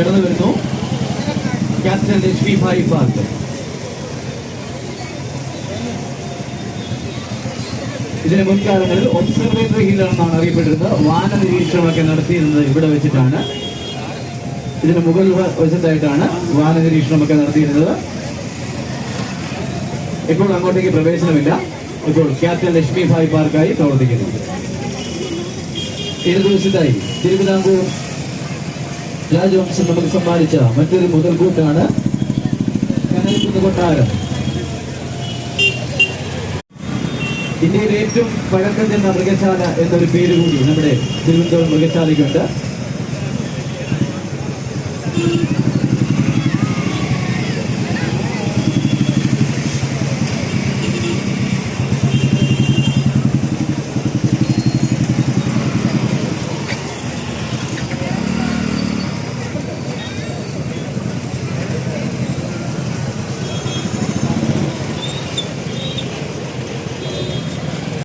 കടന്നു വരുന്നു. Captain Lakshmi bhai park ഇതിന് മുൻകാലങ്ങളിൽ ഒബ്സർവേറ്ററി ഹിൽ എന്നാണ് അറിയപ്പെട്ടിരുന്നത്. വാന നിരീക്ഷണമൊക്കെ നടത്തിയിരുന്നത് ഇവിടെ വെച്ചിട്ടാണ്. ഇതിന് വ- വശത്തായിട്ടാണ് വാന നിരീക്ഷണമൊക്കെ നടത്തിയിരുന്നത്. ഇപ്പോൾ അങ്ങോട്ടേക്ക് പ്രവേശനമില്ല. ഇപ്പോൾ ക്യാപ്റ്റൻ ലക്ഷ്മി ഭായ് പാർക്കായി പ്രവർത്തിക്കുന്നു ഏഴ് ദിവസത്തായി? തിരുവിതാംകൂർ. രാജവംശം നമുക്ക് സമ്മാനിച്ച മറ്റൊരു മുതൽക്കൂട്ടാണ് കൂട്ടാണ് കൊട്ടാരം ഇന്ത്യയിലെ ഏറ്റവും പഴക്കം ചെന്ന മൃഗശാല എന്നൊരു പേര് കൂടി നമ്മുടെ തിരുവനന്തപുരം മൃഗശാലയ്ക്കുണ്ട്.